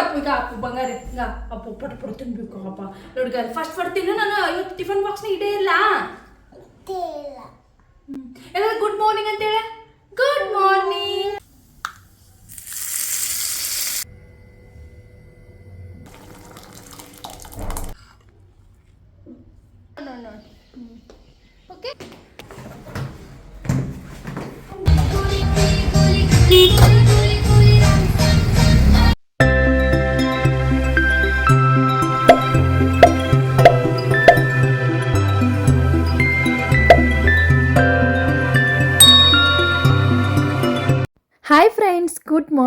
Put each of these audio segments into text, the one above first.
ಅಪ್ಪು ಈಗ ಅಪ್ಪು ಬಂಗಾರ ಈಗ ಅಪ್ಪು ಪಟ್ ಪಟ್ ತಿನ್ಬೇಕು ಅಪ್ಪ. ನೋಡ್ಗ ಫಸ್ಟ್ ತಿನ್ನು ನಾನು. ಇವತ್ತು ಟಿಫನ್ ಬಾಕ್ಸ್ನ ಇಡೇ ಇಲ್ಲ. ಎಲ್ಲ ಗುಡ್ ಮಾರ್ನಿಂಗ್ ಅಂತೇಳಿ? Good morning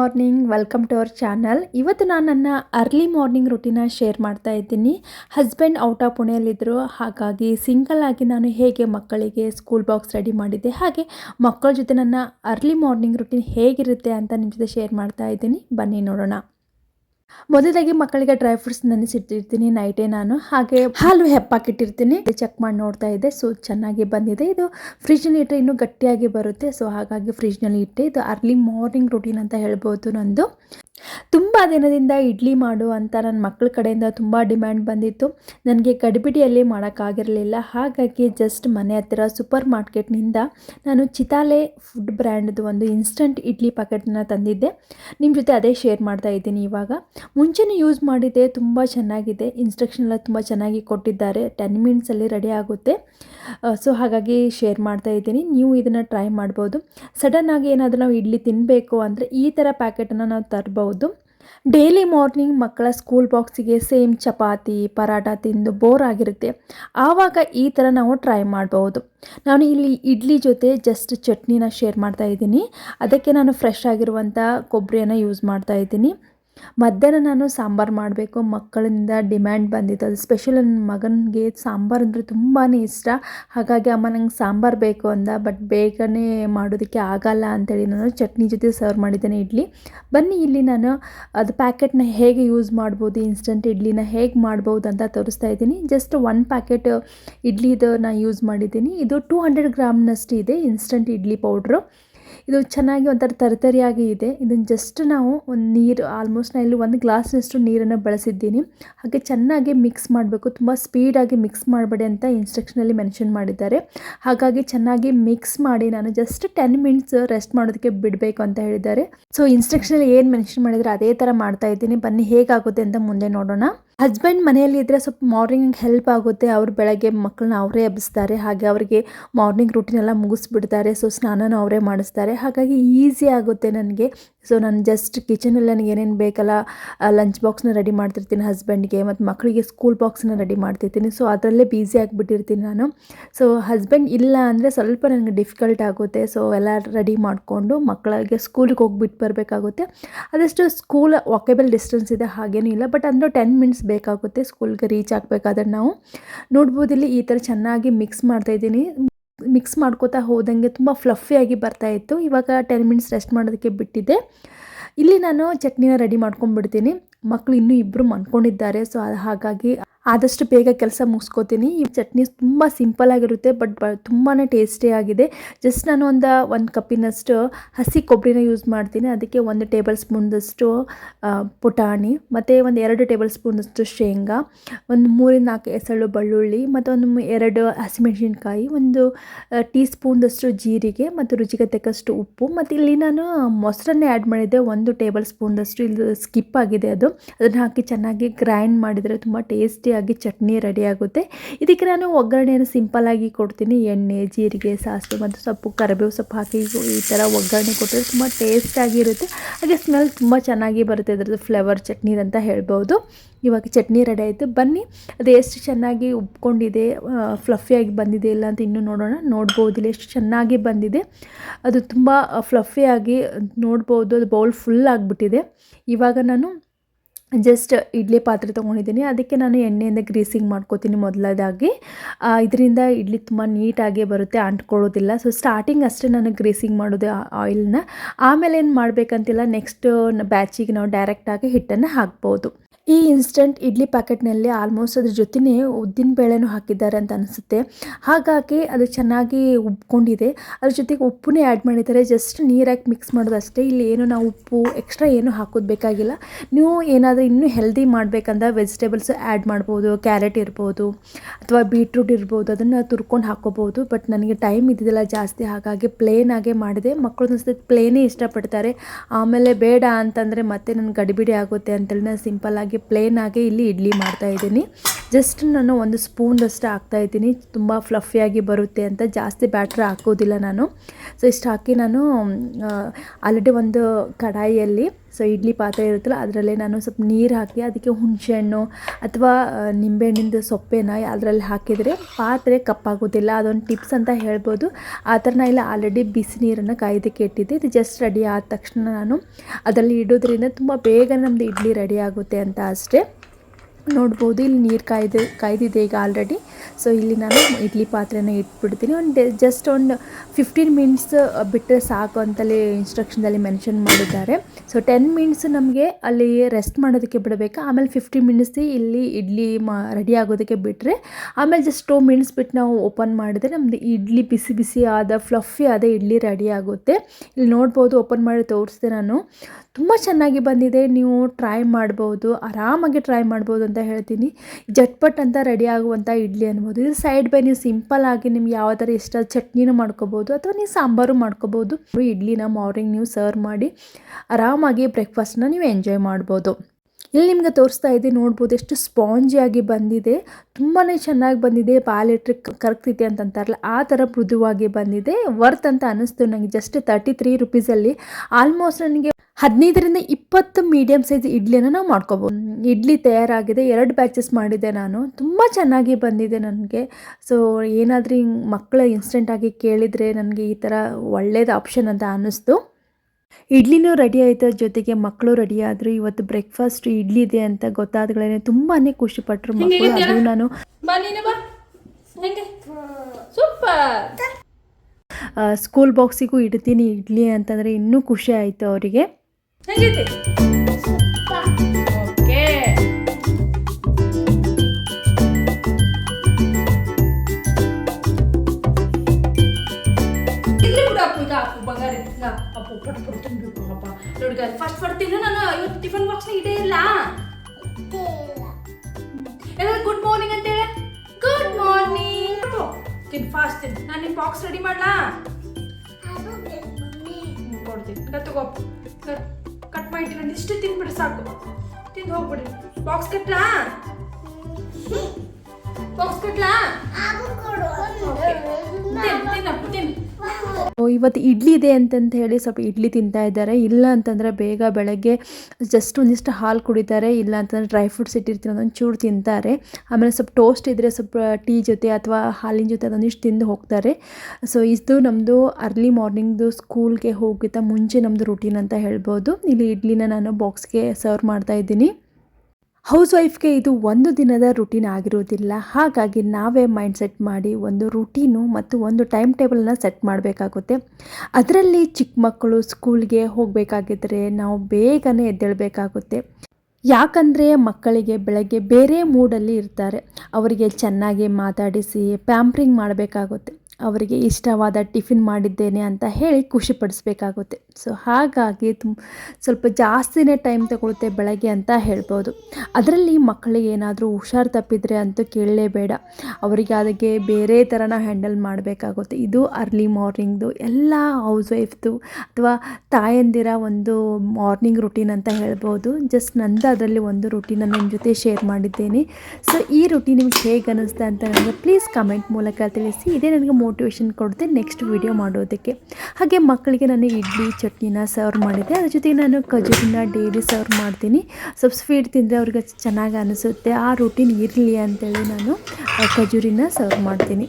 morning, welcome to our channel. ಇವತ್ತು ನಾನು ನನ್ನ ಅರ್ಲಿ ಮಾರ್ನಿಂಗ್ ರುಟೀನ ಶೇರ್ ಮಾಡ್ತಾ ಇದ್ದೀನಿ. ಹಸ್ಬೆಂಡ್ ಔಟ್ ಆಫ್ ಪುಣೆಯಲ್ಲಿದ್ದರು ಹಾಗಾಗಿ ಸಿಂಗಲ್ ಆಗಿ ನಾನು ಹೇಗೆ ಮಕ್ಕಳಿಗೆ ಸ್ಕೂಲ್ ಬಾಕ್ಸ್ ರೆಡಿ ಮಾಡಿದ್ದೆ, ಹಾಗೆ ಮಕ್ಕಳ ಜೊತೆ ನನ್ನ ಅರ್ಲಿ ಮಾರ್ನಿಂಗ್ ರುಟೀನ್ ಹೇಗಿರುತ್ತೆ ಅಂತ ನಿಮ್ಮ ಜೊತೆ ಶೇರ್ ಮಾಡ್ತಾ ಇದ್ದೀನಿ. ಬನ್ನಿ ನೋಡೋಣ. ಮೊದಲಾಗಿ ಮಕ್ಕಳಿಗೆ ಡ್ರೈ ಫ್ರೂಟ್ಸ್ ನೆನೆಸಿಟ್ಟಿರ್ತೀನಿ ನೈಟೇ ನಾನು. ಹಾಗೆ ಹಾಲು ಹೆಪ್ಪಾಕಿಟ್ಟಿರ್ತೀನಿ ಚೆಕ್ ಮಾಡಿ ನೋಡ್ತಾ ಇದ್ದೆ ಸೊ ಚೆನ್ನಾಗಿ ಬಂದಿದೆ. ಇದು ಫ್ರಿಜ್ನಲ್ಲಿ ಇಟ್ಟರೆ ಇನ್ನೂ ಗಟ್ಟಿಯಾಗಿ ಬರುತ್ತೆ. ಸೊ ಹಾಗಾಗಿ ಫ್ರಿಜ್ನಲ್ಲಿ ಇಟ್ಟೆ. ಇದು ಅರ್ಲಿ ಮಾರ್ನಿಂಗ್ ರುಟೀನ್ ಅಂತ ಹೇಳ್ಬೋದು ನಂದು. ತುಂಬ ದಿನದಿಂದ ಇಡ್ಲಿ ಮಾಡು ಅಂತ ನನ್ನ ಮಕ್ಕಳ ಕಡೆಯಿಂದ ತುಂಬ ಡಿಮ್ಯಾಂಡ್ ಬಂದಿತ್ತು. ನನಗೆ ಕಡಿಬಿಡಿಯಲ್ಲಿ ಮಾಡೋಕ್ಕಾಗಿರಲಿಲ್ಲ ಹಾಗಾಗಿ ಜಸ್ಟ್ ಮನೆ ಹತ್ತಿರ ಸೂಪರ್ ಮಾರ್ಕೆಟ್ನಿಂದ ನಾನು ಚಿತಾಲೆ ಫುಡ್ ಬ್ರ್ಯಾಂಡ್ದು ಒಂದು ಇನ್ಸ್ಟಂಟ್ ಇಡ್ಲಿ ಪ್ಯಾಕೆಟ್ನ ತಂದಿದ್ದೆ. ನಿಮ್ಮ ಜೊತೆ ಅದೇ ಶೇರ್ ಮಾಡ್ತಾ ಇದ್ದೀನಿ ಇವಾಗ. ಮುಂಚೆನೇ ಯೂಸ್ ಮಾಡಿದ್ದೆ, ತುಂಬ ಚೆನ್ನಾಗಿದೆ. ಇನ್ಸ್ಟ್ರಕ್ಷನ್ ಎಲ್ಲ ತುಂಬ ಚೆನ್ನಾಗಿ ಕೊಟ್ಟಿದ್ದಾರೆ. ಟೆನ್ ಮಿನಿಟ್ಸಲ್ಲಿ ರೆಡಿ ಆಗುತ್ತೆ. ಸೊ ಹಾಗಾಗಿ ಶೇರ್ ಮಾಡ್ತಾ ಇದ್ದೀನಿ. ನೀವು ಇದನ್ನು ಟ್ರೈ ಮಾಡ್ಬೋದು. ಸಡನ್ನಾಗಿ ಏನಾದರೂ ನಾವು ಇಡ್ಲಿ ತಿನ್ನಬೇಕು ಅಂದರೆ ಈ ಥರ ಪ್ಯಾಕೆಟನ್ನು ನಾವು ತರ್ಬೋದು ಡೈಲಿ ಮಾರ್ನಿಂಗ್ ಮಕ್ಕಳ ಸ್ಕೂಲ್ ಬಾಕ್ಸಿಗೆ ಸೇಮ್ ಚಪಾತಿ ಪರಾಟ ತಿಂದು ಬೋರ್ ಆಗಿರುತ್ತೆ. ಆವಾಗ ಈ ಥರ ನಾವು ಟ್ರೈ ಮಾಡ್ಬೋದು. ನಾನು ಇಲ್ಲಿ ಇಡ್ಲಿ ಜೊತೆ ಜಸ್ಟ್ ಚಟ್ನಿನ ಶೇರ್ ಮಾಡ್ತಾ ಇದ್ದೀನಿ. ಅದಕ್ಕೆ ನಾನು ಫ್ರೆಶ್ ಆಗಿರುವಂಥ ಕೊಬ್ಬರಿಯನ್ನು ಯೂಸ್ ಮಾಡ್ತಾ ಇದ್ದೀನಿ. ಮಧ್ಯಾಹ್ನ ನಾನು ಸಾಂಬಾರು ಮಾಡಬೇಕು. ಮಕ್ಕಳಿಂದ ಡಿಮ್ಯಾಂಡ್ ಬಂದಿತ್ತು. ಅದು ಸ್ಪೆಷಲ್ ನನ್ನ ಮಗನಿಗೆ ಸಾಂಬಾರು ಅಂದರೆ ತುಂಬಾ ಇಷ್ಟ. ಹಾಗಾಗಿ ಅಮ್ಮ ನಂಗೆ ಸಾಂಬಾರು ಬೇಕು ಅಂದ. ಬಟ್ ಬೇಗನೆ ಮಾಡೋದಕ್ಕೆ ಆಗಲ್ಲ ಅಂತೇಳಿ ನಾನು ಚಟ್ನಿ ಜೊತೆ ಸರ್ವ್ ಮಾಡಿದ್ದೇನೆ ಇಡ್ಲಿ. ಬನ್ನಿ ಇಲ್ಲಿ ನಾನು ಅದು ಪ್ಯಾಕೆಟ್ನ ಹೇಗೆ ಯೂಸ್ ಮಾಡ್ಬೋದು ಇನ್ಸ್ಟಂಟ್ ಇಡ್ಲಿನ ಹೇಗೆ ಮಾಡ್ಬೋದು ಅಂತ ತೋರಿಸ್ತಾ ಇದ್ದೀನಿ. ಜಸ್ಟ್ ಒನ್ ಪ್ಯಾಕೆಟ್ ಇಡ್ಲಿದು ನಾನು ಯೂಸ್ ಮಾಡಿದ್ದೀನಿ. ಇದು ಟೂ ಹಂಡ್ರೆಡ್ ಗ್ರಾಮ್ನಷ್ಟು ಇದೆ ಇನ್ಸ್ಟಂಟ್ ಇಡ್ಲಿ ಪೌಡ್ರು ಇದು ಚೆನ್ನಾಗಿ ಒಂಥರ ತರತರಿಯಾಗಿ ಇದೆ. ಇದನ್ನು ಜಸ್ಟ್ ನಾವು ಒಂದು ನೀರು ಆಲ್ಮೋಸ್ಟ್ ನಾನು ಇಲ್ಲಿ ಒಂದು ಗ್ಲಾಸ್ನಷ್ಟು ನೀರನ್ನು ಬಳಸಿದ್ದೀನಿ. ಹಾಗೆ ಚೆನ್ನಾಗಿ ಮಿಕ್ಸ್ ಮಾಡಬೇಕು. ತುಂಬ ಸ್ಪೀಡಾಗಿ ಮಿಕ್ಸ್ ಮಾಡಬೇಡಿ ಅಂತ ಇನ್ಸ್ಟ್ರಕ್ಷನಲ್ಲಿ ಮೆನ್ಷನ್ ಮಾಡಿದ್ದಾರೆ. ಹಾಗಾಗಿ ಚೆನ್ನಾಗಿ ಮಿಕ್ಸ್ ಮಾಡಿ ನಾನು ಜಸ್ಟ್ ಟೆನ್ ಮಿನಿಟ್ಸ್ ರೆಸ್ಟ್ ಮಾಡೋದಕ್ಕೆ ಬಿಡಬೇಕು ಅಂತ ಹೇಳಿದ್ದಾರೆ. ಸೊ ಇನ್ಸ್ಟ್ರಕ್ಷನಲ್ಲಿ ಏನು ಮೆನ್ಷನ್ ಮಾಡಿದರೆ ಅದೇ ಥರ ಮಾಡ್ತಾ ಇದ್ದೀನಿ. ಬನ್ನಿ ಹೇಗಾಗುತ್ತೆ ಅಂತ ಮುಂದೆ ನೋಡೋಣ. ಹಸ್ಬೆಂಡ್ ಮನೆಯಲ್ಲಿ ಇದ್ದರೆ ಸ್ವಲ್ಪ ಮಾರ್ನಿಂಗ್ ಹೆಲ್ಪ್ ಆಗುತ್ತೆ. ಅವ್ರು ಬೆಳಗ್ಗೆ ಮಕ್ಕಳನ್ನ ಅವರೇ ಎಬ್ಬಿಸ್ತಾರೆ. ಹಾಗೆ ಅವರಿಗೆ ಮಾರ್ನಿಂಗ್ ರೂಟೀನ್ ಎಲ್ಲ ಮುಗಿಸ್ಬಿಡ್ತಾರೆ. ಸೊ ಸ್ನಾನನೂ ಅವರೇ ಮಾಡಿಸ್ತಾರೆ. ಹಾಗಾಗಿ ಈಸಿ ಆಗುತ್ತೆ ನನಗೆ. ಸೊ ನಾನು ಜಸ್ಟ್ ಕಿಚನಲ್ಲಿ ನನಗೆ ಏನೇನು ಬೇಕಲ್ಲ ಲಂಚ್ ಬಾಕ್ಸ್ನ ರೆಡಿ ಮಾಡ್ತಿರ್ತೀನಿ ಹಸ್ಬೆಂಡ್ಗೆ ಮತ್ತು ಮಕ್ಕಳಿಗೆ ಸ್ಕೂಲ್ ಬಾಕ್ಸ್ನ ರೆಡಿ ಮಾಡ್ತಿರ್ತೀನಿ. ಸೊ ಅದರಲ್ಲೇ ಬ್ಯುಸಿ ಆಗಿಬಿಟ್ಟಿರ್ತೀನಿ ನಾನು. ಸೊ ಹಸ್ಬೆಂಡ್ ಇಲ್ಲ ಅಂದರೆ ಸ್ವಲ್ಪ ನನಗೆ ಡಿಫಿಕಲ್ಟ್ ಆಗುತ್ತೆ. ಸೊ ಎಲ್ಲ ರೆಡಿ ಮಾಡಿಕೊಂಡು ಮಕ್ಕಳಿಗೆ ಸ್ಕೂಲಿಗೆ ಹೋಗಿಬಿಟ್ಟು ಬರಬೇಕಾಗುತ್ತೆ. ಅದಷ್ಟು ಸ್ಕೂಲ್ ವಾಕೇಬಲ್ ಡಿಸ್ಟೆನ್ಸ್ ಇದೆ, ಹಾಗೇನೂ ಇಲ್ಲ. ಬಟ್ ಅಂದರೆ ಟೆನ್ ಮಿನಿಟ್ಸ್ ಬೇಕಾಗುತ್ತೆ ಸ್ಕೂಲ್ಗೆ ರೀಚ್ ಆಗಬೇಕಾದ್ರೆ ನಾವು. ನೋಡ್ಬೋದು ಇಲ್ಲಿ ಈ ಥರ ಚೆನ್ನಾಗಿ ಮಿಕ್ಸ್ ಮಾಡ್ತಾಯಿದ್ದೀನಿ ಮಿಕ್ಸ್ ಮಾಡ್ಕೋತಾ ಹೋದಂಗೆ ತುಂಬ ಫ್ಲಫಿಯಾಗಿ ಬರ್ತಾ ಇತ್ತು. ಇವಾಗ ಟೆನ್ ಮಿನಿಟ್ಸ್ ರೆಸ್ಟ್ ಮಾಡೋದಕ್ಕೆ ಬಿಟ್ಟಿದ್ದೆ. ಇಲ್ಲಿ ನಾನು ಚಟ್ನಿನ ರೆಡಿ ಮಾಡ್ಕೊಂಡ್ಬಿಡ್ತೀನಿ. ಮಕ್ಕಳು ಇನ್ನೂ ಇಬ್ಬರು ಮನ್ಕೊಂಡಿದ್ದಾರೆ ಸೊ ಹಾಗಾಗಿ ಆದಷ್ಟು ಬೇಗ ಕೆಲಸ ಮುಗಿಸ್ಕೋತೀನಿ. ಈ ಚಟ್ನಿ ತುಂಬ ಸಿಂಪಲ್ ಆಗಿರುತ್ತೆ, ಬಟ್ ಬ ತುಂಬಾ ಟೇಸ್ಟಿಯಾಗಿದೆ ಜಸ್ಟ್ ನಾನು ಒಂದು ಒಂದು ಕಪ್ಪಿನಷ್ಟು ಹಸಿ ಕೊಬ್ಬರಿನ ಯೂಸ್ ಮಾಡ್ತೀನಿ. ಅದಕ್ಕೆ ಒಂದು ಟೇಬಲ್ ಸ್ಪೂನ್ದಷ್ಟು ಪುಟಾಣಿ, ಮತ್ತು ಒಂದು ಎರಡು ಟೇಬಲ್ ಸ್ಪೂನಷ್ಟು ಶೇಂಗಾ, ಒಂದು ಮೂರಿಂದ ನಾಲ್ಕು ಎಸಳು ಬೆಳ್ಳುಳ್ಳಿ, ಮತ್ತು ಒಂದು ಎರಡು ಹಸಿಮೆಣಸಿನ್ಕಾಯಿ, ಒಂದು ಟೀ ಸ್ಪೂನ್ದಷ್ಟು ಜೀರಿಗೆ, ಮತ್ತು ರುಚಿಗೆ ತಕ್ಕಷ್ಟು ಉಪ್ಪು, ಮತ್ತು ಇಲ್ಲಿ ನಾನು ಮೊಸರನ್ನೇ ಆ್ಯಡ್ ಮಾಡಿದ್ದೆ. ಒಂದು ಟೇಬಲ್ ಸ್ಪೂನ್ದಷ್ಟು ಇಲ್ಲಿ ಸ್ಕಿಪ್ ಆಗಿದೆ ಅದು. ಅದನ್ನು ಹಾಕಿ ಚೆನ್ನಾಗಿ ಗ್ರೈಂಡ್ ಮಾಡಿದರೆ ತುಂಬ ಟೇಸ್ಟಿಯಾಗಿ ಚಟ್ನಿ ರೆಡಿಯಾಗುತ್ತೆ ಇದಕ್ಕೆ ನಾನು ಒಗ್ಗರಣೆಯನ್ನು ಸಿಂಪಲ್ಲಾಗಿ ಕೊಡ್ತೀನಿ. ಎಣ್ಣೆ, ಜೀರಿಗೆ, ಸಾಸಿವೆ ಮತ್ತು ಸೊಪ್ಪು, ಕರಿಬೇವು ಸೊಪ್ಪು ಹಾಕಿ ಈ ಥರ ಒಗ್ಗರಣೆ ಕೊಟ್ಟರೆ ತುಂಬ ಟೇಸ್ಟಾಗಿರುತ್ತೆ ಹಾಗೆ ಸ್ಮೆಲ್ ತುಂಬ ಚೆನ್ನಾಗಿ ಬರುತ್ತೆ ಅದರದ್ದು ಫ್ಲೇವರ್ ಚಟ್ನಿ ಅಂತ ಹೇಳ್ಬೋದು. ಇವಾಗ ಚಟ್ನಿ ರೆಡಿ ಆಯಿತು. ಬನ್ನಿ. ಅದು ಎಷ್ಟು ಚೆನ್ನಾಗಿ ಉಬ್ಕೊಂಡಿದೆ ಫ್ಲಫಿಯಾಗಿ ಬಂದಿದೆ ಇಲ್ಲ ಅಂತ ಇನ್ನೂ ನೋಡೋಣ. ನೋಡ್ಬೋದಿಲ್ಲ ಎಷ್ಟು ಚೆನ್ನಾಗಿ ಬಂದಿದೆ. ಅದು ತುಂಬ ಫ್ಲಫಿಯಾಗಿ ನೋಡ್ಬೋದು. ಅದು ಬೌಲ್ ಫುಲ್ ಆಗಿಬಿಟ್ಟಿದೆ. ಇವಾಗ ನಾನು ಜಸ್ಟ್ ಇಡ್ಲಿ ಪಾತ್ರೆ ತೊಗೊಂಡಿದ್ದೀನಿ. ಅದಕ್ಕೆ ನಾನು ಎಣ್ಣೆಯಿಂದ ಗ್ರೀಸಿಂಗ್ ಮಾಡ್ಕೋತೀನಿ ಮೊದಲದಾಗಿ. ಇದರಿಂದ ಇಡ್ಲಿ ತುಂಬ ನೀಟಾಗಿ ಬರುತ್ತೆ, ಅಂಟ್ಕೊಳ್ಳೋದಿಲ್ಲ. ಸೊ ಸ್ಟಾರ್ಟಿಂಗ್ ಅಷ್ಟೇ ನಾನು ಗ್ರೀಸಿಂಗ್ ಮಾಡೋದು ಆಯಿಲ್ನ ಆಮೇಲೆ ಏನು ಮಾಡಬೇಕಂತಿಲ್ಲ ನೆಕ್ಸ್ಟ್ ಬ್ಯಾಚಿಗೆ ನಾವು ಡೈರೆಕ್ಟಾಗಿ ಹಿಟ್ಟನ್ನು ಹಾಕ್ಬೋದು. ಈ ಇನ್ಸ್ಟಂಟ್ ಇಡ್ಲಿ ಪ್ಯಾಕೆಟ್ನಲ್ಲಿ ಆಲ್ಮೋಸ್ಟ್ ಅದ್ರ ಜೊತೆನೇ ಉದ್ದಿನ ಬೇಳೆನೂ ಹಾಕಿದ್ದಾರೆ ಅಂತ ಅನಿಸುತ್ತೆ. ಹಾಗಾಗಿ ಅದು ಚೆನ್ನಾಗಿ ಉಬ್ಕೊಂಡಿದೆ. ಅದ್ರ ಜೊತೆಗೆ ಉಪ್ಪನ್ನೇ ಆ್ಯಡ್ ಮಾಡಿದ್ದಾರೆ. ಜಸ್ಟ್ ನೀರಾಗಿ ಮಿಕ್ಸ್ ಮಾಡೋದು ಅಷ್ಟೇ. ಇಲ್ಲಿ ಏನು ನಾವು ಉಪ್ಪು ಎಕ್ಸ್ಟ್ರಾ ಏನು ಹಾಕೋದು ಬೇಕಾಗಿಲ್ಲ. ನೀವು ಏನಾದರೂ ಇನ್ನೂ ಹೆಲ್ದಿ ಮಾಡಬೇಕಂದ್ರೆ ವೆಜಿಟೇಬಲ್ಸ್ ಆ್ಯಡ್ ಮಾಡ್ಬೋದು ಕ್ಯಾರೆಟ್ ಇರ್ಬೋದು ಅಥವಾ ಬೀಟ್ರೂಟ್ ಇರ್ಬೋದು, ಅದನ್ನು ತುರ್ಕೊಂಡು ಹಾಕೋಬೋದು. ಬಟ್ ನನಗೆ ಟೈಮ್ ಇದ್ದಿದ್ದಿಲ್ಲ ಜಾಸ್ತಿ. ಹಾಗಾಗಿ ಪ್ಲೇನ್ ಆಗೇ ಮಾಡಿದೆ. ಮಕ್ಕಳು ಅನಿಸ್ತದೆ ಪ್ಲೇನೇ ಇಷ್ಟಪಡ್ತಾರೆ. ಆಮೇಲೆ ಬೇಡ ಅಂತಂದರೆ ಮತ್ತೆ ನನಗೆ ಗಡಿಬಿಡಿ ಆಗುತ್ತೆ ಅಂತೇಳಿ ನಾನು ಸಿಂಪಲ್ಲಾಗಿ ಪ್ಲೇನ್ ಆಗಿ ಇಲ್ಲಿ ಇಡ್ಲಿ ಮಾಡ್ತಾ ಇದ್ದೀನಿ. ಜಸ್ಟ್ ನಾನು ಒಂದು ಸ್ಪೂನ್ದಷ್ಟು ಹಾಕ್ತಾ ಇದ್ದೀನಿ. ತುಂಬ ಫ್ಲಫಿಯಾಗಿ ಬರುತ್ತೆ ಅಂತ. ಜಾಸ್ತಿ ಬ್ಯಾಟ್ರ್ ಹಾಕೋದಿಲ್ಲ ನಾನು. ಸೊ ಇಷ್ಟು ಹಾಕಿ ನಾನು ಆಲ್ರೆಡಿ ಒಂದು ಕಡಾಯಿಯಲ್ಲಿ ಸೊ ಇಡ್ಲಿ ಪಾತ್ರೆ ಇರುತ್ತಲ್ಲ, ಅದರಲ್ಲೇ ನಾನು ಸ್ವಲ್ಪ ನೀರು ಹಾಕಿ ಅದಕ್ಕೆ ಹುಣಸೆಹಣ್ಣು ಅಥವಾ ನಿಂಬೆಹಣ್ಣಿಂದು ಸೊಪ್ಪೇನ ಅದರಲ್ಲಿ ಹಾಕಿದರೆ ಪಾತ್ರೆ ಕಪ್ಪಾಗೋದಿಲ್ಲ ಅದೊಂದು ಟಿಪ್ಸ್ ಅಂತ ಹೇಳ್ಬೋದು. ಆ ಥರ ನಾನು ಇಲ್ಲ ಆಲ್ರೆಡಿ ಬಿಸಿ ನೀರನ್ನು ಕಾಯ್ದಕ್ಕೆ ಇಟ್ಟಿದ್ದೆ. ಇದು ಜಸ್ಟ್ ರೆಡಿ ಆದ ತಕ್ಷಣ ನಾನು ಅದರಲ್ಲಿ ಇಡೋದ್ರಿಂದ ತುಂಬ ಬೇಗ ನಮ್ಮದು ಇಡ್ಲಿ ರೆಡಿ ಆಗುತ್ತೆ ಅಂತ ಅಷ್ಟೇ. ನೋಡ್ಬೋದು. ಇಲ್ಲಿ ನೀರು ಕಾಯ್ದು, ಕಾಯ್ದಿದೆ ಈಗ ಆಲ್ರೆಡಿ ಸೊ ಇಲ್ಲಿ ನಾನು ಇಡ್ಲಿ ಪಾತ್ರೆನ ಇಟ್ಬಿಡ್ತೀನಿ. ಒಂದು ಜಸ್ಟ್ ಒಂದು ಫಿಫ್ಟೀನ್ ಮಿನಿಟ್ಸ್ ಬಿಟ್ಟರೆ ಸಾಕು ಅಂತಲೇ ಇನ್ಸ್ಟ್ರಕ್ಷನ್ದಲ್ಲಿ ಮೆನ್ಷನ್ ಮಾಡಿದ್ದಾರೆ. ಸೊ ಟೆನ್ ಮಿನಿಟ್ಸ್ ನಮಗೆ ಅಲ್ಲಿ ರೆಸ್ಟ್ ಮಾಡೋದಕ್ಕೆ ಬಿಡಬೇಕು. ಆಮೇಲೆ ಫಿಫ್ಟೀನ್ ಮಿನಿಟ್ಸ್ ಇಲ್ಲಿ ಇಡ್ಲಿ ಮಾ ರೆಡಿ ಆಗೋದಕ್ಕೆ ಬಿಟ್ಟರೆ ಆಮೇಲೆ ಜಸ್ಟ್ ಟೂ ಮಿನಿಟ್ಸ್ ಬಿಟ್ಟು ನಾವು ಓಪನ್ ಮಾಡಿದರೆ ನಮ್ಮದು ಇಡ್ಲಿ ಬಿಸಿ ಬಿಸಿ ಆದ ಫ್ಲಫಿ ಆದ ಇಡ್ಲಿ ರೆಡಿ ಆಗುತ್ತೆ. ಇಲ್ಲಿ ನೋಡ್ಬೋದು ಓಪನ್ ಮಾಡಿ ತೋರಿಸಿದೆ ನಾನು. ತುಂಬ ಚೆನ್ನಾಗಿ ಬಂದಿದೆ. ನೀವು ಟ್ರೈ ಮಾಡ್ಬೋದು. ಆರಾಮಾಗಿ ಟ್ರೈ ಮಾಡ್ಬೋದು ಅಂತ ಹೇಳ್ತೀನಿ. ಜಟ್ಪಟ್ ಅಂತ ರೆಡಿ ಆಗುವಂಥ ಇಡ್ಲಿ ಅನ್ಬೋದು. ಇದು ಸೈಡ್ ಬೈ ನೀವು ಸಿಂಪಲ್ ಆಗಿ ನಿಮ್ಗೆ ಯಾವ ಥರ ಇಷ್ಟ ಚಟ್ನಿನೂ ಮಾಡ್ಕೋಬೋದು ಅಥವಾ ನೀವು ಸಾಂಬಾರು ಮಾಡ್ಕೋಬೋದು. ಇಡ್ಲಿನ ಮಾರ್ನಿಂಗ್ ನೀವು ಸರ್ವ್ ಮಾಡಿ ಆರಾಮಾಗಿ ಬ್ರೇಕ್ಫಾಸ್ಟ್ನ ನೀವು ಎಂಜಾಯ್ ಮಾಡ್ಬೋದು. ಇಲ್ಲಿ ನಿಮ್ಗೆ ತೋರಿಸ್ತಾ ಇದೆ ನೋಡ್ಬೋದು ಎಷ್ಟು ಸ್ಪಾಂಜಿಯಾಗಿ ಬಂದಿದೆ. ತುಂಬಾ ಚೆನ್ನಾಗಿ ಬಂದಿದೆ ಪಾಲೆಟ್ರಿ ಕರಗ್ತಿದೆ ಅಂತ ಅಂತಾರಲ್ಲ ಆ ಥರ ಮೃದುವಾಗಿ ಬಂದಿದೆ. ವರ್ತ್ ಅಂತ ಅನ್ನಿಸ್ತು ನನಗೆ ಜಸ್ಟ್ ತರ್ಟಿ ತ್ರೀ ರುಪೀಸಲ್ಲಿ ಆಲ್ಮೋಸ್ಟ್ ನನಗೆ ಹದಿನೈದರಿಂದ ಇಪ್ಪತ್ತು ಮೀಡಿಯಮ್ ಸೈಜ್ ಇಡ್ಲಿನ ನಾವು ಮಾಡ್ಕೋಬೋದು. ಇಡ್ಲಿ ತಯಾರಾಗಿದೆ, ಎರಡು ಬ್ಯಾಚಸ್ ಮಾಡಿದೆ ನಾನು. ತುಂಬ ಚೆನ್ನಾಗಿ ಬಂದಿದೆ ನನಗೆ. ಸೊ ಏನಾದರೂ ಹಿಂಗೆ ಮಕ್ಕಳ ಇನ್ಸ್ಟೆಂಟಾಗಿ ಕೇಳಿದರೆ ನನಗೆ ಈ ಥರ ಒಳ್ಳೇದು ಆಪ್ಷನ್ ಅಂತ ಅನ್ನಿಸ್ತು. ಇಡ್ಲಿನೂ ರೆಡಿ ಆಯಿತು. ಜೊತೆಗೆ ಮಕ್ಕಳು ರೆಡಿ ಆದರು. ಇವತ್ತು ಬ್ರೇಕ್ಫಾಸ್ಟ್ ಇಡ್ಲಿ ಇದೆ ಅಂತ ಗೊತ್ತಾದ್ಗಳೇ ಖುಷಿ ಪಟ್ಟರು ಮಕ್ಕಳು ಅದು ನಾನು ಸ್ಕೂಲ್ ಬಾಕ್ಸಿಗೂ ಇಡ್ತೀನಿ ಇಡ್ಲಿ ಅಂತಂದರೆ ಇನ್ನೂ ಖುಷಿ ಆಯಿತು ಅವರಿಗೆ. ನೋಡ್ಗ ಫಸ್ಟ್ ಫಸ್ಟ್ ತಿನ್ನು ನಾನು ಇವತ್ತು ಟಿಫನ್ ಬಾಕ್ಸ್ ಇದೆ ಇಲ್ಲ. ಎಲ್ಲ ಗುಡ್ ಮಾರ್ನಿಂಗ್ ಅಂತ ಹೇಳಿ ಗುಡ್ ಮಾರ್ನಿಂಗ್ ತಿನ್ ಫಾಸ್ಟ್ ತಿನ್ ನಾನು ನಿನ್ ಬಾಕ್ಸ್ ರೆಡಿ ಮಾಡ್ಲಾ? ಕೊಡ್ತೀನಿ. ತಗೋ. ಕಟ್ ಮಾಡಿಟ್ಟಿಲ್ಲ ಇಷ್ಟು ತಿನ್ಬಿಡಿ ಸಾಕು. ತಿಂದು ಹೋಗ್ಬಿಡಿ. ಬಾಕ್ಸ್ ಕಟ್ಲಾ? ಬಾಕ್ಸ್ ಕಟ್ಲಾ? ತಿನ್ ತಿನ್ನು ತಿನ್ ಓ, ಇವತ್ತು ಇಡ್ಲಿ ಇದೆ ಅಂತಂತ ಹೇಳಿ ಸ್ವಲ್ಪ ಇಡ್ಲಿ ತಿಂತಾ ಇದ್ದಾರೆ. ಇಲ್ಲ ಅಂತಂದರೆ ಬೇಗ ಬೆಳಗ್ಗೆ ಜಸ್ಟ್ ಒಂದಿಷ್ಟು ಹಾಲು ಕುಡಿತಾರೆ, ಇಲ್ಲ ಅಂತಂದರೆ ಡ್ರೈ ಫ್ರೂಟ್ಸ್ ಇಟ್ಟಿರ್ತೀನಿ ಅದೊಂದು ಚೂರು ತಿಂತಾರೆ. ಆಮೇಲೆ ಸ್ವಲ್ಪ ಟೋಸ್ಟ್ ಇದ್ದರೆ ಸ್ವಲ್ಪ ಟೀ ಜೊತೆ ಅಥವಾ ಹಾಲಿನ ಜೊತೆ ಅದೊಂದಿಷ್ಟು ತಿಂದು ಹೋಗ್ತಾರೆ. ಸೊ ಇದು ನಮ್ಮದು ಅರ್ಲಿ ಮಾರ್ನಿಂಗ್ದು ಸ್ಕೂಲ್ಗೆ ಹೋಗಿದ್ದ ಮುಂಚೆ ನಮ್ಮದು ರುಟೀನ್ ಅಂತ ಹೇಳ್ಬೋದು. ಇಲ್ಲಿ ಇಡ್ಲಿನ ನಾನು ಬಾಕ್ಸ್ಗೆ ಸರ್ವ್ ಮಾಡ್ತಾ ಇದ್ದೀನಿ. ಹೌಸ್ ವೈಫ್ಗೆ ಇದು ಒಂದು ದಿನದ ರುಟೀನ್ ಆಗಿರೋದಿಲ್ಲ. ಹಾಗಾಗಿ ನಾವೇ ಮೈಂಡ್ ಸೆಟ್ ಮಾಡಿ ಒಂದು ರುಟೀನು ಮತ್ತು ಒಂದು ಟೈಮ್ ಟೇಬಲ್ನ ಸೆಟ್ ಮಾಡಬೇಕಾಗುತ್ತೆ. ಅದರಲ್ಲಿ ಚಿಕ್ಕ ಮಕ್ಕಳು ಸ್ಕೂಲ್ಗೆ ಹೋಗಬೇಕಾಗಿದ್ದರೆ ನಾವು ಬೇಗನೆ ಎದ್ದೇಳಬೇಕಾಗುತ್ತೆ. ಯಾಕಂದರೆ ಮಕ್ಕಳಿಗೆ ಬೆಳಗ್ಗೆ ಬೇರೆ ಮೂಡಲ್ಲಿ ಇರ್ತಾರೆ. ಅವರಿಗೆ ಚೆನ್ನಾಗಿ ಮಾತಾಡಿಸಿ ಪ್ಯಾಂಪ್ರಿಂಗ್ ಮಾಡಬೇಕಾಗುತ್ತೆ. ಅವರಿಗೆ ಇಷ್ಟವಾದ ಟಿಫಿನ್ ಮಾಡಿದ್ದೇನೆ ಅಂತ ಹೇಳಿ ಖುಷಿಪಡಿಸ್ಬೇಕಾಗುತ್ತೆ ಸೊ ಹಾಗಾಗಿ ತುಂಬ ಸ್ವಲ್ಪ ಜಾಸ್ತಿನೇ ಟೈಮ್ ತಗೊಳುತ್ತೆ ಬೆಳಗ್ಗೆ ಅಂತ ಹೇಳ್ಬೋದು. ಅದರಲ್ಲಿ ಮಕ್ಕಳಿಗೆ ಏನಾದರೂ ಹುಷಾರು ತಪ್ಪಿದರೆ ಅಂತೂ ಕೇಳಲೇಬೇಡ. ಅವರಿಗೆ ಅದಕ್ಕೆ ಬೇರೆ ಥರನ ಹ್ಯಾಂಡಲ್ ಮಾಡಬೇಕಾಗುತ್ತೆ. ಇದು ಅರ್ಲಿ ಮಾರ್ನಿಂಗ್ದು ಎಲ್ಲ ಹೌಸ್ ವೈಫ್ದು ಅಥವಾ ತಾಯಂದಿರ ಒಂದು ಮಾರ್ನಿಂಗ್ ರುಟೀನ್ ಅಂತ ಹೇಳ್ಬೋದು. ಜಸ್ಟ್ ನಂದು ಅದರಲ್ಲಿ ಒಂದು ರುಟೀನ ನಿಮ್ಮ ಜೊತೆ ಶೇರ್ ಮಾಡಿದ್ದೇನೆ. ಸೊ ಈ ರುಟೀನ್ ನಿಮ್ಗೆ ಹೇಗೆ ಅನ್ನಿಸ್ತಾ ಅಂತ ನನಗೆ ಪ್ಲೀಸ್ ಕಮೆಂಟ್ ಮೂಲಕ ತಿಳಿಸಿ. ಇದೇ ನನಗೆ ಮೋಟಿವೇಶನ್ ಕೊಡುತ್ತೆ ನೆಕ್ಸ್ಟ್ ವಿಡಿಯೋ ಮಾಡೋದಕ್ಕೆ. ಹಾಗೆ ಮಕ್ಕಳಿಗೆ ನಾನು ಇಡ್ಲಿ, ಚಟ್ನಿನ ಸರ್ವ್ ಮಾಡಿದ್ದೆ. ಅದ್ರ ಜೊತೆಗೆ ನಾನು ಖಜೂರಿನ ಡೈಲಿ ಸರ್ವ್ ಮಾಡ್ತೀನಿ. ಸ್ವಲ್ಪ ಸ್ವೀಟ್ ತಿಂದರೆ ಅವ್ರಿಗೆ ಚೆನ್ನಾಗಿ ಅನಿಸುತ್ತೆ. ಆ ರುಟೀನ್ ಇರಲಿ ಅಂತೇಳಿ ನಾನು ಖಜೂರಿನ ಸರ್ವ್ ಮಾಡ್ತೀನಿ.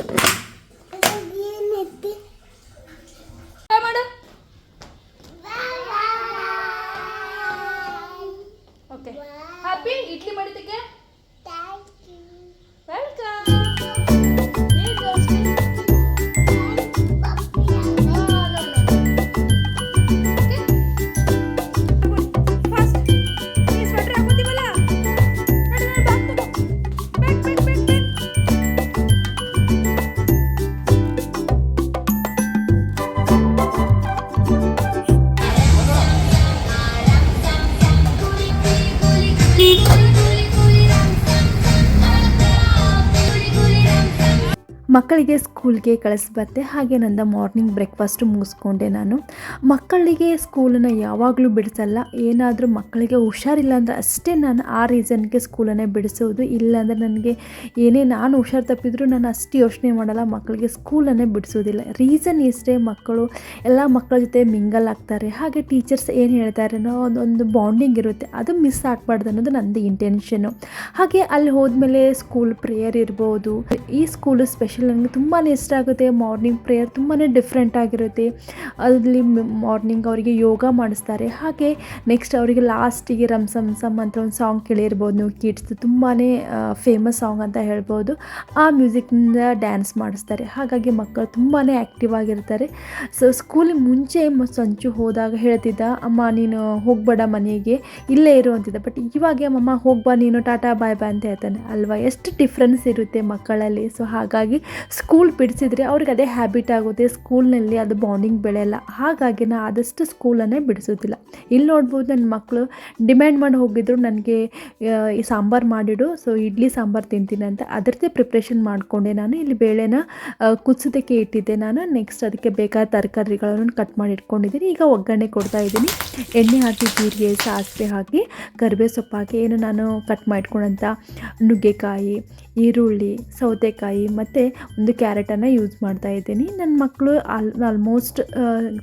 ಮಕ್ಕಳಿಗೆ ಸ್ಕೂಲ್ಗೆ ಕಳಿಸ್ಬತ್ತೆ. ಹಾಗೆ ನಂದ ಮಾರ್ನಿಂಗ್ ಬ್ರೇಕ್ಫಾಸ್ಟು ಮುಗಿಸ್ಕೊಂಡೆ ನಾನು. ಮಕ್ಕಳಿಗೆ ಸ್ಕೂಲನ್ನು ಯಾವಾಗಲೂ ಬಿಡಿಸಲ್ಲ. ಏನಾದರೂ ಮಕ್ಕಳಿಗೆ ಹುಷಾರಿಲ್ಲ ಅಂದರೆ ಅಷ್ಟೇ ನಾನು ಆ ರೀಸನ್ಗೆ ಸ್ಕೂಲನ್ನೇ ಬಿಡಿಸೋದು. ಇಲ್ಲಾಂದರೆ ನನಗೆ ಏನೇ ನಾನು ಹುಷಾರು ತಪ್ಪಿದ್ರು ನಾನು ಅಷ್ಟು ಯೋಚನೆ ಮಾಡಲ್ಲ. ಮಕ್ಕಳಿಗೆ ಸ್ಕೂಲನ್ನೇ ಬಿಡಿಸೋದಿಲ್ಲ. ರೀಸನ್ ಇಷ್ಟೇ ಮಕ್ಕಳು ಎಲ್ಲ ಮಕ್ಕಳ ಜೊತೆ ಮಿಂಗಲ್ ಆಗ್ತಾರೆ. ಹಾಗೆ ಟೀಚರ್ಸ್ ಏನು ಹೇಳ್ತಾರೆ ಅನ್ನೋ ಒಂದು ಬಾಂಡಿಂಗ್ ಇರುತ್ತೆ. ಅದು ಮಿಸ್ ಆಗಬಾರ್ದು ಅನ್ನೋದು ನಂದು ಇಂಟೆನ್ಷನು ಹಾಗೆ ಅಲ್ಲಿ ಹೋದ್ಮೇಲೆ ಸ್ಕೂಲ್ ಪ್ರೇಯರ್ ಇರ್ಬೋದು. ಈ ಸ್ಕೂಲ್ ಸ್ಪೆಷಲ್ ನನಗೆ ತುಂಬಾ ಇಷ್ಟ ಆಗುತ್ತೆ ಮಾರ್ನಿಂಗ್ ಪ್ರೇಯರ್ ತುಂಬಾ ಡಿಫ್ರೆಂಟ್ ಆಗಿರುತ್ತೆ. ಅಲ್ಲಿ ಮಾರ್ನಿಂಗ್ ಅವರಿಗೆ ಯೋಗ ಮಾಡಿಸ್ತಾರೆ. ಹಾಗೆ ನೆಕ್ಸ್ಟ್ ಅವರಿಗೆ ಲಾಸ್ಟಿಗೆ ರಮ್ ಸಮ್ ಸಮ್ ಅಂತ ಒಂದು ಸಾಂಗ್ ಕೇಳಿರ್ಬೋದು ನೀವು ಕಿಡ್ಸ್ ತುಂಬಾ ಫೇಮಸ್ ಸಾಂಗ್ ಅಂತ ಹೇಳ್ಬೋದು. ಆ ಮ್ಯೂಸಿಕ್ನಿಂದ ಡ್ಯಾನ್ಸ್ ಮಾಡಿಸ್ತಾರೆ. ಹಾಗಾಗಿ ಮಕ್ಕಳು ತುಂಬಾ ಆ್ಯಕ್ಟಿವ್ ಆಗಿರ್ತಾರೆ. ಸೊ ಸ್ಕೂಲಿಗೆ ಮುಂಚೆ ಸಂಚು ಹೋದಾಗ ಹೇಳ್ತಿದ್ದ, ಅಮ್ಮ, ನೀನು ಹೋಗ್ಬೇಡ ಮನೆಗೆ, ಇಲ್ಲೇ ಇರು ಅಂತಿದ್ದ. ಬಟ್ ಇವಾಗ ಅಮ್ಮ ಹೋಗ್ಬಾ, ನೀನು, ಟಾಟಾ, ಬಾಯ್ ಬಾಯ್ ಅಂತ ಹೇಳ್ತಾನೆ. ಅಲ್ವಾ? ಎಷ್ಟು ಡಿಫ್ರೆನ್ಸ್ ಇರುತ್ತೆ ಮಕ್ಕಳಲ್ಲಿ. ಸೊ ಹಾಗಾಗಿ ಸ್ಕೂಲ್ ಬಿಡಿಸಿದ್ರೆ ಅವ್ರಿಗೆ ಅದೇ ಹ್ಯಾಬಿಟ್ ಆಗುತ್ತೆ, ಸ್ಕೂಲ್ನಲ್ಲಿ ಅದು ಬಾಂಡಿಂಗ್ ಬೆಳೆಯಲ್ಲ. ಹಾಗಾಗಿ ನಾ ಆದಷ್ಟು ಸ್ಕೂಲನ್ನೇ ಬಿಡಿಸೋದಿಲ್ಲ. ಇಲ್ಲಿ ನೋಡ್ಬೋದು ನನ್ನ ಮಕ್ಕಳು ಡಿಮ್ಯಾಂಡ್ ಮಾಡಿ ಹೋಗಿದ್ರು ನನಗೆ ಈ ಸಾಂಬಾರು ಮಾಡಿಡು ಸೊ ಇಡ್ಲಿ ಸಾಂಬಾರು ತಿಂತೀನಿ ಅಂತ. ಅದರದ್ದೇ ಪ್ರಿಪ್ರೇಷನ್ ಮಾಡಿಕೊಂಡೆ ನಾನು. ಇಲ್ಲಿ ಬೇಳೆನ ಕುದಿಸೋದಕ್ಕೆ ಇಟ್ಟಿದ್ದೆ ನಾನು. ನೆಕ್ಸ್ಟ್ ಅದಕ್ಕೆ ಬೇಕಾದ ತರಕಾರಿಗಳನ್ನು ಕಟ್ ಮಾಡಿ ಇಟ್ಕೊಂಡಿದ್ದೀನಿ. ಈಗ ಒಗ್ಗರಣೆ ಕೊಡ್ತಾ ಇದ್ದೀನಿ. ಎಣ್ಣೆ ಹಾಕಿ, ಜೀರಿಗೆ, ಸಾಸಿವೆ ಹಾಕಿ, ಕರಿಬೇವು ಸೊಪ್ಪು ಹಾಕಿ ಏನು ನಾನು ಕಟ್ ಮಾಡಿಟ್ಕೊಂಡಂಥ ನುಗ್ಗೆಕಾಯಿ ಈರುಳ್ಳಿ, ಸೌತೆಕಾಯಿ ಮತ್ತು ಒಂದು ಕ್ಯಾರೆಟನ್ನು ಯೂಸ್ ಮಾಡ್ತಾ ಇದ್ದೀನಿ. ನನ್ನ ಮಕ್ಕಳು ಆಲ್ ಆಲ್ಮೋಸ್ಟ್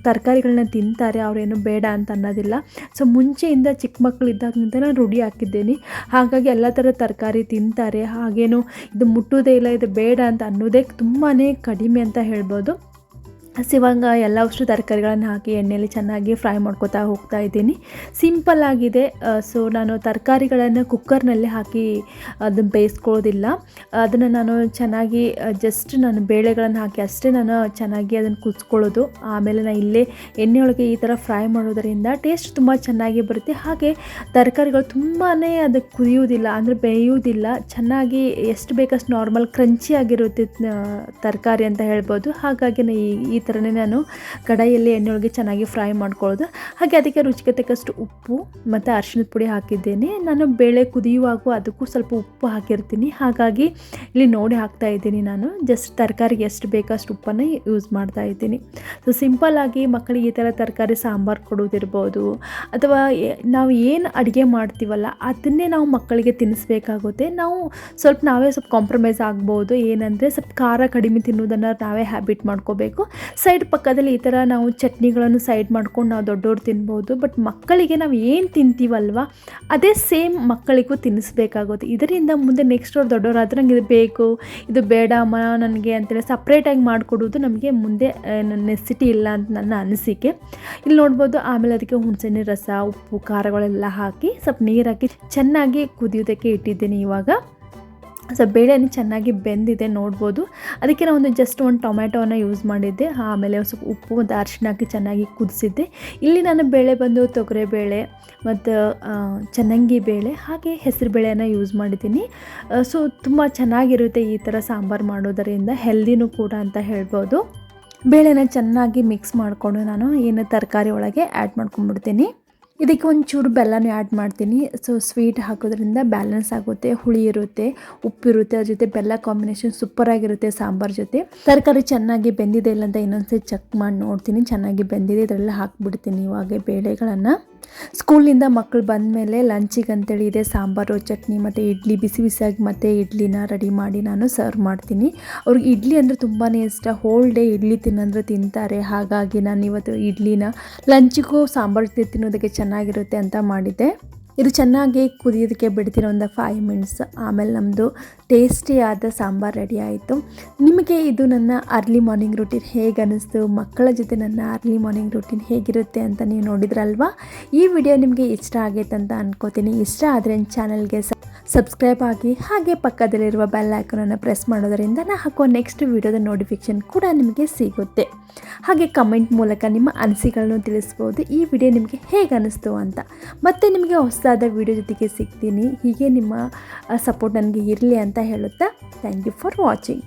ತರಕಾರಿಗಳನ್ನ ತಿಂತಾರೆ, ಅವರೇನು ಬೇಡ ಅಂತ ಅನ್ನೋದಿಲ್ಲ. ಸೊ ಮುಂಚೆಯಿಂದ ಚಿಕ್ಕ ಮಕ್ಕಳು ಇದ್ದಾಗಿಂದ ನಾನು ರೂಢಿ ಹಾಕಿದ್ದೀನಿ. ಹಾಗಾಗಿ ಎಲ್ಲ ಥರ ತರಕಾರಿ ತಿಂತಾರೆ. ಹಾಗೇನು ಇದು ಮುಟ್ಟೋದೇ ಇಲ್ಲ, ಇದು ಬೇಡ ಅಂತ ಅನ್ನೋದೇ ತುಂಬಾ ಕಡಿಮೆ ಅಂತ ಹೇಳ್ಬೋದು. ಸೊ ಇವಾಗ ಎಲ್ಲ ಅಷ್ಟು ತರಕಾರಿಗಳನ್ನು ಹಾಕಿ ಎಣ್ಣೆಯಲ್ಲಿ ಚೆನ್ನಾಗಿ ಫ್ರೈ ಮಾಡ್ಕೊತಾ ಹೋಗ್ತಾ ಇದ್ದೀನಿ. ಸಿಂಪಲ್ ಆಗಿದೆ. ಸೊ ನಾನು ತರಕಾರಿಗಳನ್ನು ಕುಕ್ಕರ್ನಲ್ಲಿ ಹಾಕಿ ಅದನ್ನು ಬೇಯಿಸ್ಕೊಳ್ಳೋದಿಲ್ಲ. ಅದನ್ನು ನಾನು ಚೆನ್ನಾಗಿ ಜಸ್ಟ್ ನಾನು ಬೇಳೆಗಳನ್ನು ಹಾಕಿ ಅಷ್ಟೇ ನಾನು ಚೆನ್ನಾಗಿ ಅದನ್ನು ಕುದಿಸ್ಕೊಳ್ಳೋದು. ಆಮೇಲೆ ನಾನು ಇಲ್ಲೇ ಎಣ್ಣೆಯೊಳಗೆ ಈ ಥರ ಫ್ರೈ ಮಾಡೋದರಿಂದ ಟೇಸ್ಟ್ ತುಂಬ ಚೆನ್ನಾಗಿ ಬರುತ್ತೆ. ಹಾಗೆ ತರಕಾರಿಗಳು ತುಂಬಾ ಅದಕ್ಕೆ ಕುದಿಯುವುದಿಲ್ಲ, ಅಂದರೆ ಬೇಯುವುದಿಲ್ಲ. ಚೆನ್ನಾಗಿ ಎಷ್ಟು ಬೇಕಷ್ಟು ನಾರ್ಮಲ್ ಕ್ರಂಚಿಯಾಗಿರುತ್ತೆ ತರಕಾರಿ ಅಂತ ಹೇಳ್ಬೋದು. ಹಾಗಾಗಿ ನಾನು ಈ ಥರನೇ ನಾನು ಕಡಾಯಿಯಲ್ಲಿ ಎಣ್ಣೆಯೊಳಗೆ ಚೆನ್ನಾಗಿ ಫ್ರೈ ಮಾಡ್ಕೊಳ್ಳೋದು. ಹಾಗೆ ಅದಕ್ಕೆ ರುಚಿಗೆ ತಕ್ಕಷ್ಟು ಉಪ್ಪು ಮತ್ತು ಅರಿಶಿಣದ ಪುಡಿ ಹಾಕಿದ್ದೇನೆ. ನಾನು ಬೇಳೆ ಕುದಿಯುವಾಗ ಅದಕ್ಕೂ ಸ್ವಲ್ಪ ಉಪ್ಪು ಹಾಕಿರ್ತೀನಿ. ಹಾಗಾಗಿ ಇಲ್ಲಿ ನೋಡಿ ಹಾಕ್ತಾ ಇದ್ದೀನಿ ನಾನು. ಜಸ್ಟ್ ತರಕಾರಿಗೆ ಎಷ್ಟು ಬೇಕಷ್ಟು ಉಪ್ಪನ್ನು ಯೂಸ್ ಮಾಡ್ತಾ ಇದ್ದೀನಿ. ಸೊ ಸಿಂಪಲ್ಲಾಗಿ ಮಕ್ಕಳಿಗೆ ಈ ಥರ ತರಕಾರಿ ಸಾಂಬಾರು ಕೊಡೋದಿರ್ಬೋದು ಅಥವಾ ನಾವು ಏನು ಅಡುಗೆ ಮಾಡ್ತೀವಲ್ಲ, ಅದನ್ನೇ ನಾವು ಮಕ್ಕಳಿಗೆ ತಿನ್ನಿಸ್ಬೇಕಾಗುತ್ತೆ. ನಾವು ಸ್ವಲ್ಪ ನಾವೇ ಸ್ವಲ್ಪ ಕಾಂಪ್ರಮೈಸ್ ಆಗ್ಬೋದು. ಏನಂದರೆ ಸ್ವಲ್ಪ ಖಾರ ಕಡಿಮೆ ತಿನ್ನೋದನ್ನು ನಾವೇ ಹ್ಯಾಬಿಟ್ ಮಾಡ್ಕೋಬೇಕು. ಸೈಡ್ ಪಕ್ಕದಲ್ಲಿ ಈ ಥರ ನಾವು ಚಟ್ನಿಗಳನ್ನು ಸೈಡ್ ಮಾಡ್ಕೊಂಡು ನಾವು ದೊಡ್ಡವ್ರು ತಿನ್ಬೋದು, ಬಟ್ ಮಕ್ಕಳಿಗೆ ನಾವು ಏನು ತಿಂತೀವಲ್ವ, ಅದೇ ಸೇಮ್ ಮಕ್ಕಳಿಗೂ ತಿನ್ನಿಸ್ಬೇಕಾಗುತ್ತೆ. ಇದರಿಂದ ಮುಂದೆ ನೆಕ್ಸ್ಟ್ ಅವ್ರು ದೊಡ್ಡವರಾದ್ರೆ ನಂಗೆ ಇದು ಬೇಕು, ಇದು ಬೇಡ, ಅಮ್ಮ ನನಗೆ ಅಂತೇಳಿ ಸಪ್ರೇಟಾಗಿ ಮಾಡಿಕೊಡೋದು ನಮಗೆ ಮುಂದೆ ನೆಸಿಟಿ ಇಲ್ಲ ಅಂತ ನನ್ನ ಅನಿಸಿಕೆ. ಇಲ್ಲಿ ನೋಡ್ಬೋದು, ಆಮೇಲೆ ಅದಕ್ಕೆ ಹುಣಸೆಹಣ್ಣಿನ ರಸ, ಉಪ್ಪು, ಖಾರಗಳೆಲ್ಲ ಹಾಕಿ ಸ್ವಲ್ಪ ನೀರು ಹಾಕಿ ಚೆನ್ನಾಗಿ ಕುದಿಯೋದಕ್ಕೆ ಇಟ್ಟಿದ್ದೀನಿ ಇವಾಗ. ಸೊ ಬೇಳೆನ ಚೆನ್ನಾಗಿ ಬೆಂದಿದೆ, ನೋಡ್ಬೋದು. ಅದಕ್ಕೆ ನಾನು ಒಂದು ಜಸ್ಟ್ ಒಂದು ಟೊಮ್ಯಾಟೋನ ಯೂಸ್ ಮಾಡಿದ್ದೆ. ಆಮೇಲೆ ಒಂದು ಸ್ವಲ್ಪ ಉಪ್ಪು ಮತ್ತು ಅರಿಶಿನ ಹಾಕಿ ಚೆನ್ನಾಗಿ ಕುದಿಸಿದ್ದೆ. ಇಲ್ಲಿ ನಾನು ಬೇಳೆ ಬಂದು ತೊಗರೆಬೇಳೆ ಮತ್ತು ಚನ್ನಂಗಿ ಬೇಳೆ, ಹಾಗೆ ಹೆಸರು ಬೇಳೆನ ಯೂಸ್ ಮಾಡಿದ್ದೀನಿ. ಸೊ ತುಂಬ ಚೆನ್ನಾಗಿರುತ್ತೆ ಈ ಥರ ಸಾಂಬಾರು ಮಾಡೋದರಿಂದ ಹೆಲ್ದಿನೂ ಕೂಡ ಅಂತ ಹೇಳ್ಬೋದು. ಬೇಳೆನ ಚೆನ್ನಾಗಿ ಮಿಕ್ಸ್ ಮಾಡಿಕೊಂಡು ನಾನು ಏನು ತರಕಾರಿ ಒಳಗೆ ಆ್ಯಡ್ ಮಾಡ್ಕೊಂಡ್ಬಿಡ್ತೀನಿ. ಇದಕ್ಕೆ ಒಂಚೂರು ಬೆಲ್ಲನೂ ಆ್ಯಡ್ ಮಾಡ್ತೀನಿ. ಸೊ ಸ್ವೀಟ್ ಹಾಕೋದ್ರಿಂದ ಬ್ಯಾಲೆನ್ಸ್ ಆಗುತ್ತೆ, ಹುಳಿ ಇರುತ್ತೆ ಉಪ್ಪಿರುತ್ತೆ ಅದ್ರ ಜೊತೆ ಬೆಲ್ಲ ಕಾಂಬಿನೇಷನ್ ಸೂಪರಾಗಿರುತ್ತೆ ಸಾಂಬಾರ್ ಜೊತೆ. ತರಕಾರಿ ಚೆನ್ನಾಗಿ ಬೆಂದಿದೆ ಇಲ್ಲ ಅಂತ ಇನ್ನೊಂದ್ಸರಿ ಚೆಕ್ ಮಾಡಿ ನೋಡ್ತೀನಿ. ಚೆನ್ನಾಗಿ ಬೆಂದಿದೆ, ಇದರಲ್ಲಿ ಹಾಕ್ಬಿಡ್ತೀನಿ ಇವಾಗ ಬೇಳೆಗಳನ್ನು. ಸ್ಕೂಲಿಂದ ಮಕ್ಕಳು ಬಂದಮೇಲೆ ಲಂಚಿಗೆ ಅಂತೇಳಿ ಇದೆ, ಸಾಂಬಾರು, ಚಟ್ನಿ ಮತ್ತು ಇಡ್ಲಿ, ಬಿಸಿ ಬಿಸಿಯಾಗಿ ಮತ್ತೆ ಇಡ್ಲಿನ ರೆಡಿ ಮಾಡಿ ನಾನು ಸರ್ವ್ ಮಾಡ್ತೀನಿ. ಅವ್ರಿಗೆ ಇಡ್ಲಿ ಅಂದರೆ ತುಂಬಾ ಇಷ್ಟ. ಹೋಲ್ ಡೇ ಇಡ್ಲಿ ತಿನ್ನಂದ್ರೆ ತಿಂತಾರೆ. ಹಾಗಾಗಿ ನಾನು ಇವತ್ತು ಇಡ್ಲಿನ ಲಂಚಿಗೂ ಸಾಂಬಾರು ತಿನ್ನೋದಕ್ಕೆ ಚೆನ್ನಾಗಿರುತ್ತೆ ಅಂತ ಮಾಡಿದ್ದೆ. ಇದು ಚೆನ್ನಾಗಿ ಕುದಿಯೋದಕ್ಕೆ ಬಿಡ್ತಿರೋ ಒಂದು ಫೈವ್ ಮಿನಿಟ್ಸ್ ಆಮೇಲೆ ನಮ್ಮದು ಟೇಸ್ಟಿಯಾದ ಸಾಂಬಾರು ರೆಡಿ ಆಯಿತು. ನಿಮಗೆ ಇದು ನನ್ನ ಅರ್ಲಿ ಮಾರ್ನಿಂಗ್ ರೂಟೀನ್ ಹೇಗೆ ಅನ್ನಿಸ್ತು ಮಕ್ಕಳ ಜೊತೆ ನನ್ನ ಅರ್ಲಿ ಮಾರ್ನಿಂಗ್ ರೂಟೀನ್ ಹೇಗಿರುತ್ತೆ ಅಂತ ನೀವು ನೋಡಿದ್ರಲ್ವಾ? ಈ ವಿಡಿಯೋ ನಿಮಗೆ ಇಷ್ಟ ಆಗೈತೆ ಅಂತ ಅನ್ಕೋತೀನಿ. ಇಷ್ಟ ಆದರೆ ಚಾನಲ್ಗೆ ಸಬ್ಸ್ಕ್ರೈಬ್ ಆಗಿ ಹಾಗೆ ಪಕ್ಕದಲ್ಲಿರುವ ಬೆಲ್ ಐಕನನ್ನು ಪ್ರೆಸ್ ಮಾಡೋದರಿಂದ ನಾನು ಹಾಕೋ ನೆಕ್ಸ್ಟ್ ವಿಡಿಯೋದ ನೋಟಿಫಿಕೇಷನ್ ಕೂಡ ನಿಮಗೆ ಸಿಗುತ್ತೆ. ಹಾಗೆ ಕಮೆಂಟ್ ಮೂಲಕ ನಿಮ್ಮ ಅನಿಸಿಕೆಗಳನ್ನು ತಿಳಿಸ್ಬೋದು. ಈ ವಿಡಿಯೋ ನಿಮಗೆ ಹೇಗೆ ಅನ್ನಿಸ್ತು ಅಂತ. ಮತ್ತೆ ನಿಮಗೆ ಹೊಸದಾದ ವಿಡಿಯೋ ಜೊತೆಗೆ ಸಿಗ್ತೀನಿ. ಹೀಗೆ ನಿಮ್ಮ ಸಪೋರ್ಟ್ ನನಗೆ ಇರಲಿ ಅಂತ ಹೇಳುತ್ತಾ. Thank you for watching